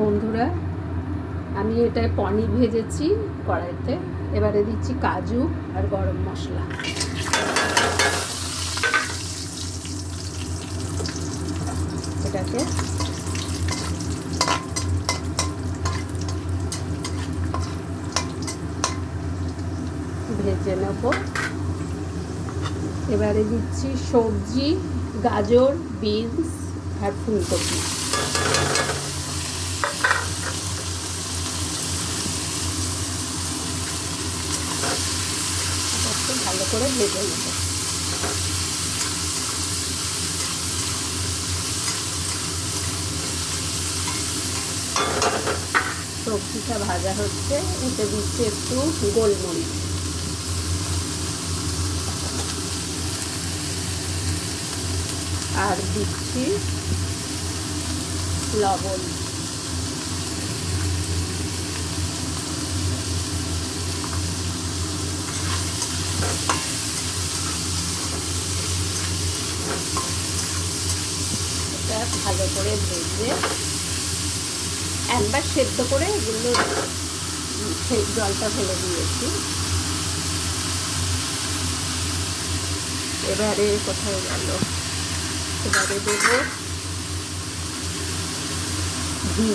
বন্ধুরা, আমি এটায় পনির ভেজেছি কড়াইতে। এবারে দিচ্ছি কাজু আর গরম মশলা। এটাকে ভেজে নেব। এবারে দিচ্ছি সবজি, গাজর, বিনস আর ফুলকপি একটু ভালো করে ভেজে নেব। সবজিটা ভাজা হচ্ছে এতে দিচ্ছি একটু গোলমরিচ। আর দিচ্ছি লবণ। এটা ভালো করে ভেজে একবার সেদ্ধ করে এগুলো সেই জলটা ফেলে দিয়েছি। এবারে কোথায় গেল? এবারে দেবো ঘি।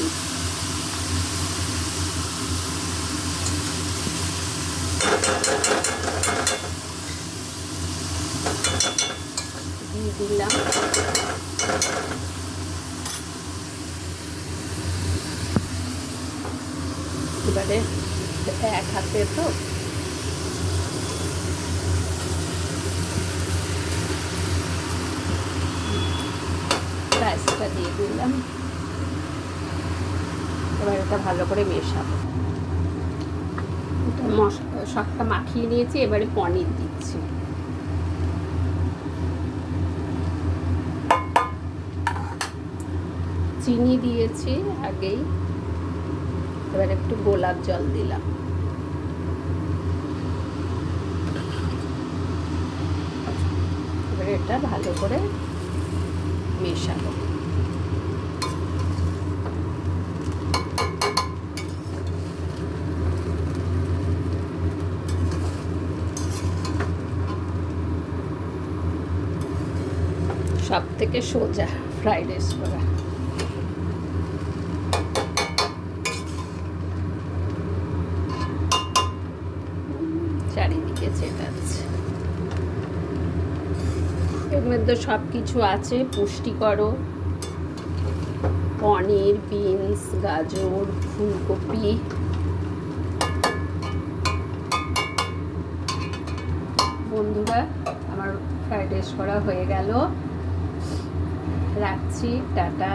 ঘি দিলাম। এবারে এক হাতে তো। রাইসটা দিয়ে দিলাম। এবার এটা ভালো করে মেশাবো। সবটা মাখিয়ে নিয়েছি, এবারে পনির দিচ্ছি। চিনি দিয়েছি আগেই। এবার একটু গোলাপ জল দিলাম। এটা ভালো করে মেশাবো। সব থেকে সোজা ফ্রাইড রাইস করা। চারিদিকে চেটাচ্ছে এর মধ্যে সব কিছু আছে, পুষ্টিকরও। পনির, বিনস, গাজর, ফুলকপি। বন্ধুরা, আমার ফ্রাইড রাইস করা হয়ে গেল। রাখছি, টাটা।